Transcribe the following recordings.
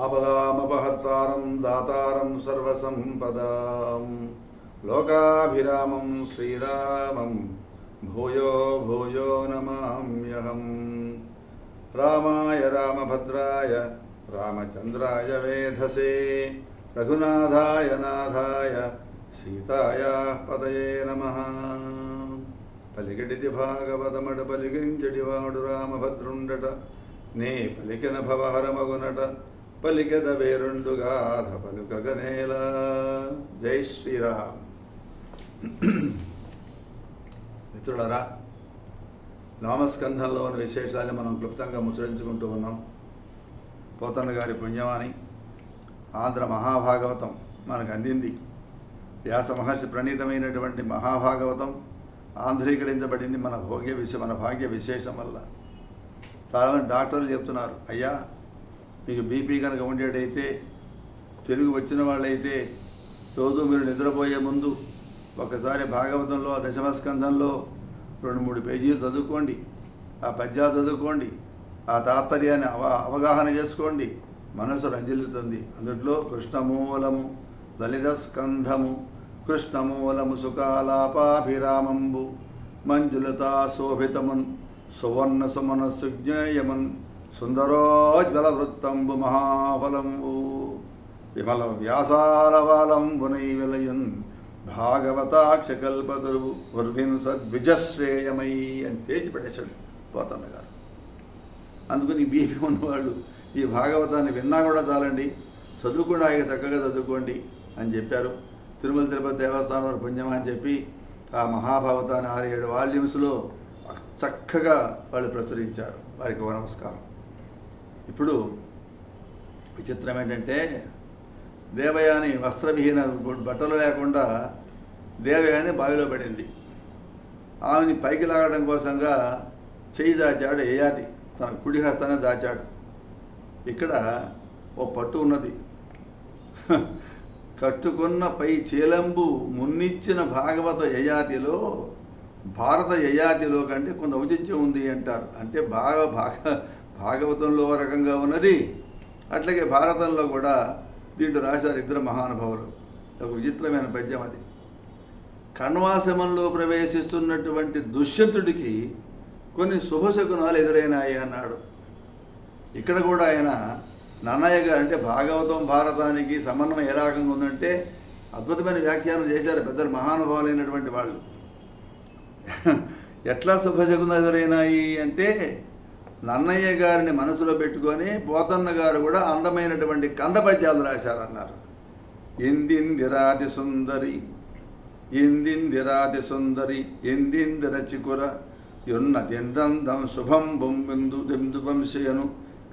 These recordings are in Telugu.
ఆపదామపహర్తారం దాతారం సర్వసంపదాం లోకాభిరామం శ్రీరామం భూయో భూయో నమామ్యహం రామాయ రామభద్రాయ రామచంద్రాయ వేధసే రఘునాథాయ నాథాయ సీతాయ పదయే నమ పలికిడిది భాగవతమట పలికించడివాడు రామభద్రుండట నే పలికిన భవహరమగునట పలికద వేరుండు గాథ పలుకగనేలా జై శ్రీరామ్. మిత్రులరా ఉన్న విశేషాన్ని మనం క్లుప్తంగా ముచ్చరించుకుంటూ ఉన్నాం. పోతన్న గారి పుణ్యమాని ఆంధ్ర మహాభాగవతం మనకు అందింది. వ్యాస మహర్షి ప్రణీతమైనటువంటి మహాభాగవతం ఆంధ్రీకరించబడింది మన భోగ్య విష మన భాగ్య విశేషం వల్ల. చాలామంది డాక్టర్లు చెప్తున్నారు అయ్యా మీకు బీపీ కనుక ఉండేటైతే తెలుగు వచ్చిన వాళ్ళైతే రోజు మీరు నిద్రపోయే ముందు ఒకసారి భాగవతంలో ఆ దశమస్కంధంలో రెండు మూడు పేజీలు చదువుకోండి. ఆ పద్యాలు చదువుకోండి. ఆ తాత్పర్యాన్ని అవ అవగాహన చేసుకోండి. మనసు రంజిల్లుతుంది. అందుట్లో కృష్ణమూలము లలిత స్కంధము కృష్ణమూలము సుకాలాపాభిరామంబు మంజులతా శోభితమున్ సువర్ణ సుమన సుజ్ఞేయమన్ సుందరోజ్వల వృత్తంబు మహాఫలంబు విమల వ్యాసాలవాలంబునై విలయున్ భాగవతాక్షకల్పతరువు ఉర్విన్ సద్విజశ్రేయమై అని తేల్చి పడేశాడు పోతన్న గారు. అందుకని బీపీ ఉన్నవాళ్ళు ఈ భాగవతాన్ని విన్నా కూడా చాలండి చదువుకుండా ఆయన చక్కగా చదువుకోండి అని చెప్పారు. తిరుమల తిరుపతి దేవస్థానం వారి పుణ్యమా అని చెప్పి ఆ మహాభాగవతాన్ని ఆరు ఏడు వాల్యూమ్స్లో చక్కగా వాళ్ళు ప్రచురించారు. వారికి నమస్కారం. ఇప్పుడు విచిత్రం ఏంటంటే దేవయాని వస్త్రవిహీన బట్టలు లేకుండా దేవయాని బావిలో పడింది. ఆమెని పైకి లాగడం కోసంగా చేయి దాచాడు ఏయాది తన కుడి హస్తాన్ని దాచాడు. ఇక్కడ ఓ పట్టు ఉన్నది. కట్టుకున్న పై చేలంబు మున్నిచ్చిన భాగవత యయాతిలో భారత యయాతిలో కంటే కొంత ఔచిత్యం ఉంది అంటారు. అంటే బాగా బాగా భాగవతంలో ఓ రకంగా ఉన్నది. అట్లాగే భారతంలో కూడా దీంట్లో రాశారు ఇద్దరు మహానుభావులు. ఒక విచిత్రమైన పద్యం అది. కణ్వాశ్రమంలో ప్రవేశిస్తున్నటువంటి దుష్యంతుడికి కొన్ని శుభశకునాలు ఎదురైనాయి అన్నాడు. ఇక్కడ కూడా ఆయన నన్నయ్య గారు అంటే భాగవతం భారతానికి సమన్వయం ఏ రకంగా ఉందంటే అద్భుతమైన వ్యాఖ్యానం చేశారు పెద్దలు మహానుభావులైనటువంటి వాళ్ళు. ఎట్లా శుభశకునాలు ఎదురైనాయి అంటే నన్నయ్య గారిని మనసులో పెట్టుకొని పోతన్న గారు కూడా అందమైనటువంటి కంద పద్యాలు రాశారన్నారు. ఎందిందిరాది సుందరి ఎందిందిరాది సుందరి ఎందిందిర చికుర యొన్నదెందందం శుభం బొంబిందు దెందు వంశయను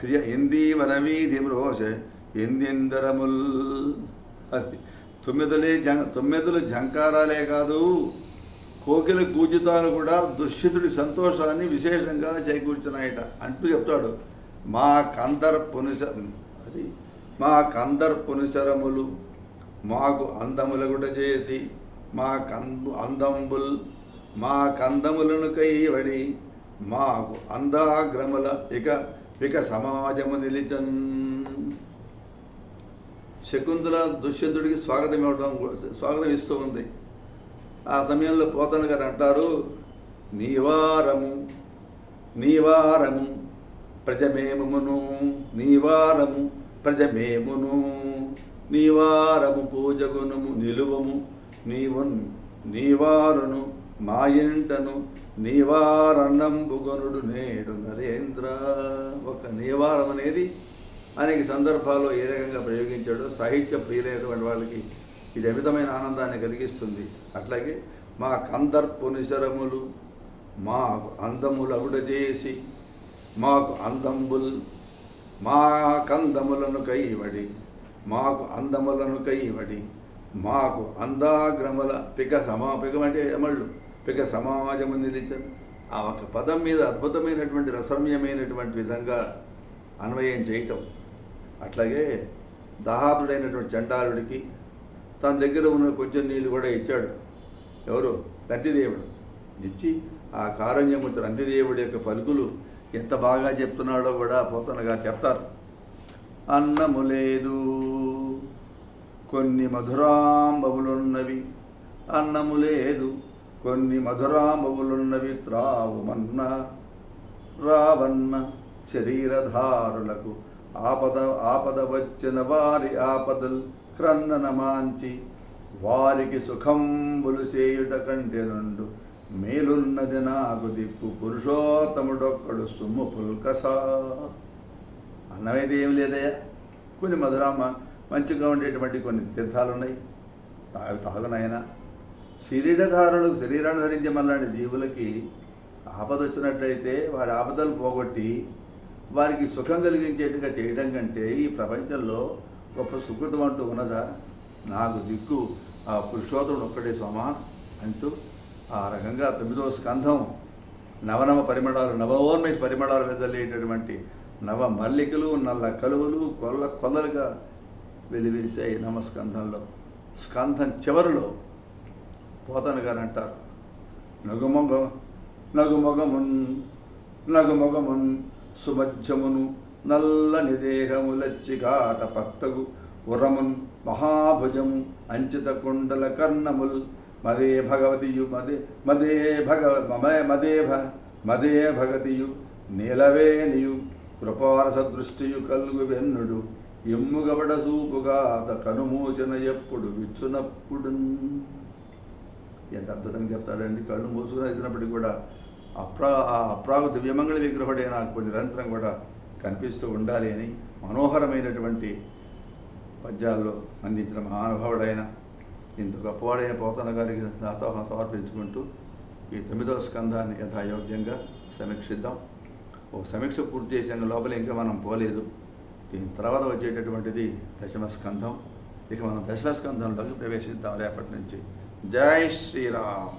క్రియ ఎందీవర వీధి మ్రోష ఎందిందరముల్ అది. తొమ్మిదిలే జం తొమ్మిదిలు జంకారాలే కాదు. కోకిల కూజితాలు కూడా దుష్యుతుడి సంతోషాన్ని విశేషంగా చేకూర్చున్నాయట అంటూ చెప్తాడు. మా కందర్ పునిస అది మా కందర్ పునిసరములు మాకు అందములగుట చేసి మా కందు అందంబుల్ మా కందములను కైవడి మాకు అందాగ్రముల ఇక ఇక సమాజము నిలిచన్. శకుంతల దుష్యంతుడికి స్వాగతం ఇవ్వడం స్వాగతం ఇస్తూ ఉంది. ఆ సమయంలో పోతన గారు అంటారు నీవారము నీవారము ప్రజమేమును నీవారము ప్రజమేమును నీవారము పూజగుణము నిలువము నీవు నీవారును మా ఇంటను నీవారన్నంబుగనుడు నేడు నరేంద్ర. ఒక నీవారం అనేది అనేక సందర్భాల్లో ఏ రకంగా ప్రయోగించాడో సాహిత్య ప్రియులైనటువంటి వాళ్ళకి ఇది అమితమైన ఆనందాన్ని కలిగిస్తుంది? అట్లాగే మా కందర్పు నిశరములు మాకు అందములగుడ మాకు అందంబుల్ మా కందములను కైవడి మాకు అందములను కైవడి మాకు అందాగ్రముల పిక సమా పికం అంటే ఎమళ్ళు పిక సమాజము నిలిచారు. ఆ ఒక పదం మీద అద్భుతమైనటువంటి రసమ్యమైనటువంటి విధంగా అన్వయం చేయటం. అట్లాగే దహాతుడైనటువంటి చండాలుడికి తన దగ్గర ఉన్న కొంచెం నీళ్ళు కూడా ఇచ్చాడు. ఎవరు? రంతిదేవుడు. ఇచ్చి ఆ కారణ్యమూర్తి రంతిదేవుడి యొక్క పలుకులు ఎంత బాగా చెప్తున్నాడో కూడా పోతనగా చెప్తారు. అన్నము లేదు. కొన్ని మధురాంబవులున్నవి. అన్నము లేదు. కొన్ని మధురాంబవులున్నవి త్రావుమన్న. రావన్న శరీరధారులకు ఆపద ఆపద వచ్చిన వారి ఆపదలు క్రందనమాంచి వారికి సుఖంబులు చేయుట కంటే నుండు మేలున్నది నాకు దిక్కు పురుషోత్తముడొక్కడు సుమ్ము పుల్కసా. అన్నమైతే ఏమి లేదయ్యా? కొన్ని మధురామ మంచిగా ఉండేటువంటి కొన్ని తీర్థాలు ఉన్నాయి తాగు తాగునైనా శరీరధారులకు శరీరాన్ని ధరించే మళ్ళాంటి జీవులకి ఆపద వచ్చినట్టయితే వారి ఆపదలు పోగొట్టి వారికి సుఖం కలిగించేట్టుగా చేయడం కంటే ఈ ప్రపంచంలో గొప్ప సుకృతం అంటూ ఉన్నదా? నాకు దిక్కు ఆ పురుషోత్తముడు ఒక్కడే సోమా అంటూ ఆ రకంగా తొమ్మిదవ స్కంధం నవనవ పరిమళాలు నవోన్మయ పరిమళాలు వెదలేటటువంటి నవ మల్లికలు నల్ల కలువలు కొల్ల కొల్లలుగా వెలివిరిశాయి నవస్కంధంలో. స్కంధం చివరిలో పోతన గారు అంటారు. నగుమొగ నగుమొగమున్ నగుమొగమున్ సుమధ్యమును నల్లని దేహములచ్చిగాట పక్తగు ఉరమున్ మహాభుజము అంచిత కుండల కర్ణముల్. మదే భగవతియు మదే మదే భగవ మమే మదే భ మదే భగతియు నీలవేనియు కృపారస దృష్టియు కలుగు వెన్నుడు. ఎమ్ముగబడ సూపుగా కనుమూసిన ఎప్పుడు విచ్చునప్పుడు ఎంత అద్భుతంగా చెప్తాడండి. కళ్ళు మూసుకుని ఎదిగినప్పటికీ కూడా అప్రా ఆ అప్రాగు దివ్యమంగళ విగ్రహుడే నాకు నిరంతరం కూడా కనిపిస్తూ ఉండాలి అని మనోహరమైనటువంటి పద్యాల్లో అందించిన మహానుభావుడైన ఇంత గొప్పవాడైన పోతన గారికి దాసోహం సమర్పించుకుంటూ ఈ తొమ్మిదవ స్కంధాన్ని యథాయోగ్యంగా సమీక్షిద్దాం. ఓ సమీక్ష పూర్తి చేసిన లోపల ఇంకా మనం పోలేదు. దీని తర్వాత వచ్చేటటువంటిది దశమ స్కంధం ఇక మనం దశమ స్కంధంలోకి ప్రవేశిద్దాం రేపటి నుంచి. జై శ్రీరామ్!